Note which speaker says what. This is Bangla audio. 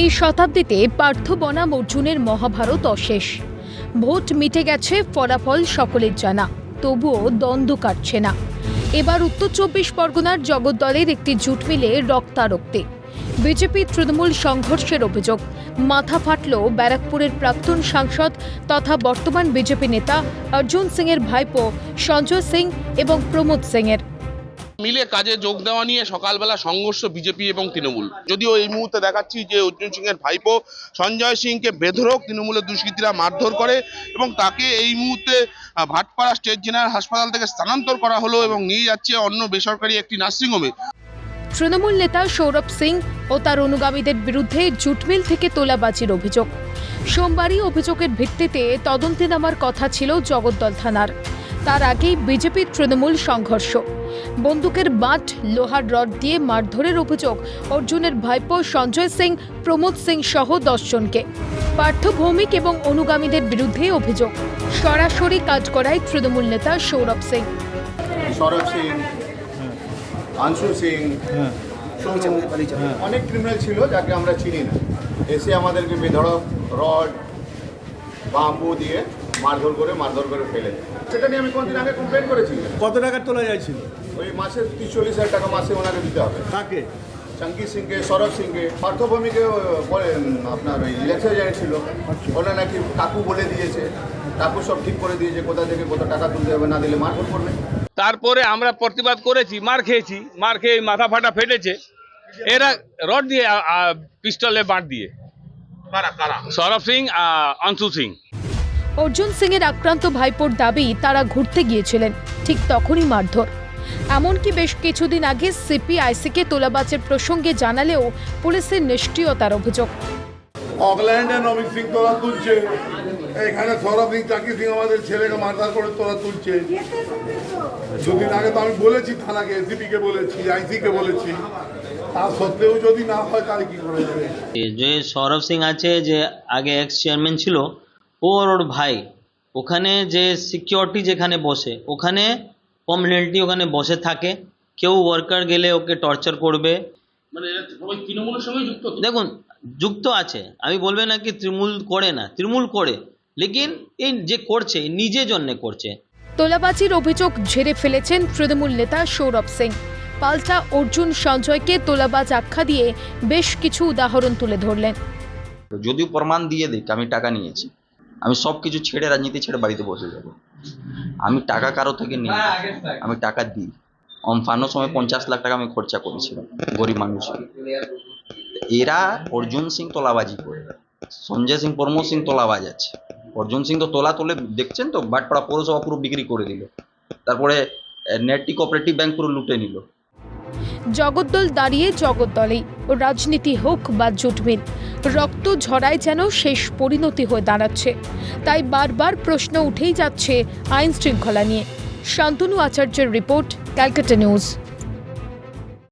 Speaker 1: এই শতাব্দীতে পার্থ বনাম অর্জুনের মহাভারত অশেষ। ভোট মিটে গেছে, ফলাফল সকলের জানা, তবুও দ্বন্দ্ব কাটছে না। এবার উত্তর চব্বিশ পরগনার জগদ্দলের একটি জুট মিলে রক্তারক্তে। বিজেপি তৃণমূল সংঘর্ষের অভিযোগ, মাথা ফাটল ব্যারাকপুরের প্রাক্তন সাংসদ তথা বর্তমান বিজেপি নেতা অর্জুন সিংয়ের ভাইপো সঞ্জয় সিং এবং প্রমোদ সিংয়ের।
Speaker 2: মিলে কাজে যোগ দেওয়া নিয়ে সকালবেলা সংঘর্ষ বিজেপি এবং তৃণমূল। যদিও এই মুহূর্তে দেখাচ্ছি যে অর্জুন সিং এর ভাইপো সঞ্জয় সিংকে বেধরক তৃণমূলের দুষ্কৃতীরা মারধর করে এবং তাকে এই মুহূর্তে ভাটপাড়া স্টেট জেনারেল হাসপাতাল থেকে স্থানান্তর করা হলো এবং নিয়ে যাচ্ছে অন্য বেসরকারি একটি নার্সিংহোমে
Speaker 1: তৃণমূল নেতা সৌরভ সিং ও তার অনুগামীদের বিরুদ্ধে জুটমিল থেকে তোলাবাজির অভিযোগ। সোমবারই অভিযোগের ভিত্তিতে তদন্তে নামার কথা ছিল জগদ্দল থানার। তার আগেই বিজেপি তৃণমূল সংঘর্ষ। বন্দুকের বাঁট লোহার রড দিয়ে মারধরের অভিযোগ অর্জুনের ভাইপো সঞ্জয় সিং প্রমোদ সিং সহ দশজনকে পার্থ ভৌমিক এবং অনুগামীদের বিরুদ্ধে অভিযোগ। সরাসরি কাজ করায় তৃণমূল নেতা সৌরভ সিং।
Speaker 3: সৌরভ সিং আংশু সিং অনেক ক্রিমিনাল ছিল যাকে আমরা চিনি না। এসে আমাদেরকে বেধড়ক রড বাম্বু দিয়ে মারধর করে মারধর করে ফেলে। সেটা নিয়ে আমি কদিন আগে কমপ্লেন করেছি।
Speaker 4: কত টাকা তোলা যাচ্ছিল
Speaker 3: ওই মাসে তিরিশ চল্লিশ হাজার টাকা মাসে ওনাকে দিতে হবে।
Speaker 4: কাকে?
Speaker 3: চঙ্কি সিংকে সৌরভ সিংকে পার্থভূমিকে আপনার ওই ইলেকশন ছিল ওরা নাকি কাকু বলে দিয়েছে। কাকু সব ঠিক করে দিয়েছে কোথা থেকে কত টাকা তুলতে হবে না দিলে মারধর করবে।
Speaker 5: তারপরে আমরা প্রতিবাদ করেছি মার খেয়েছি মার খেয়ে মাথা ফাটা ফেটেছে। এরা রড দিয়ে পিস্টলে বাঁট দিয়ে।
Speaker 2: কারা কারা?
Speaker 5: সৌরভ সিং আহ, অংশু সিং।
Speaker 1: অর্জুন সিংয়ের আক্রান্ত ভাইপোর দাবি তারা ঘুরতে গিয়েছিলেন ঠিক তখনই মারধর। এমনকি বেশ কিছুদিন আগে সিপিআইসিকে তোলাবাজের প্রসঙ্গে জানালেও পুলিশের নিষ্ক্রিয়তার অভিযোগ।
Speaker 6: অকল্যান্ডে নবীন সিং তোরা তুলছে এখানে সৌরভ সিং চাকি সিং আমাদের ছেলেকে মারধর করে তোরা তুলছে। দুদিন আগে তো আমি বলেছি থানাকে এসিপি কে বলেছি আইসি কে বলেছি। তা সত্ত্বেও যদি না হয় তাহলে কি করে
Speaker 7: যে সৌরভ সিং আছে যে আগে এক্স চেয়ারম্যান ছিল ও আর ওর ভাই ওখানে যে সিকিউরিটি যেখানে বসে ওখানে পার্মানেন্টলি ওখানে বসে থাকে। কেউ ওয়ার্কার গেলে ওকে টর্চার করবে।
Speaker 2: মানে সবাই তৃণমূলের সঙ্গে যুক্ত
Speaker 7: দেখুন যুক্ত আছে। আমি বলবে না কি তৃণমূল করে না তৃণমূল করে। লেকিন এই যে করছে নিজে জন্যে করছে।
Speaker 1: তোলাবাজির অভিযোগ ঝেড়ে ফেলেছেন তৃণমূল নেতা সৌরভ সিং। পাল্টা অর্জুন সঞ্জয়কে তোলাবাজ আখ্যা দিয়ে বেশ কিছু উদাহরণ তুলে ধরলেন।
Speaker 8: যদিও প্রমাণ দিয়ে দিক আমি টাকা নিয়েছি। আমি সব কিছু ছেড়ে রাজনীতি ছেড়ে বাড়িতে বসে যাব। আমি টাকা কারও থেকে নিই। আমি টাকা দিই। অমফানোর সময় পঞ্চাশ লাখ টাকা আমি খরচা করেছিলাম গরিব মানুষ এরা অর্জুন সিং তোলাবাজি করে। সঞ্জয় সিং প্রমোদ সিং তোলাবাজ আছে। অর্জুন সিং তো তোলা তোলে দেখছেন তো? বাটপাড়া পৌরসভা পুরো বিক্রি করে দিল। তারপরে নেটটি কোঅপারেটিভ ব্যাংক পুরো লুটে নিল।
Speaker 1: জগদ্দল দাঁড়িয়ে জগদ্দলেই। ও রাজনীতি হোক বা জুটমিল রক্ত ঝরায় যেন শেষ পরিণতি হয়ে দাঁড়াচ্ছে। তাই বারবার প্রশ্ন উঠেই যাচ্ছে আইন শৃঙ্খলা নিয়ে। শান্তনু আচার্যের রিপোর্ট ক্যালকাটা নিউজ।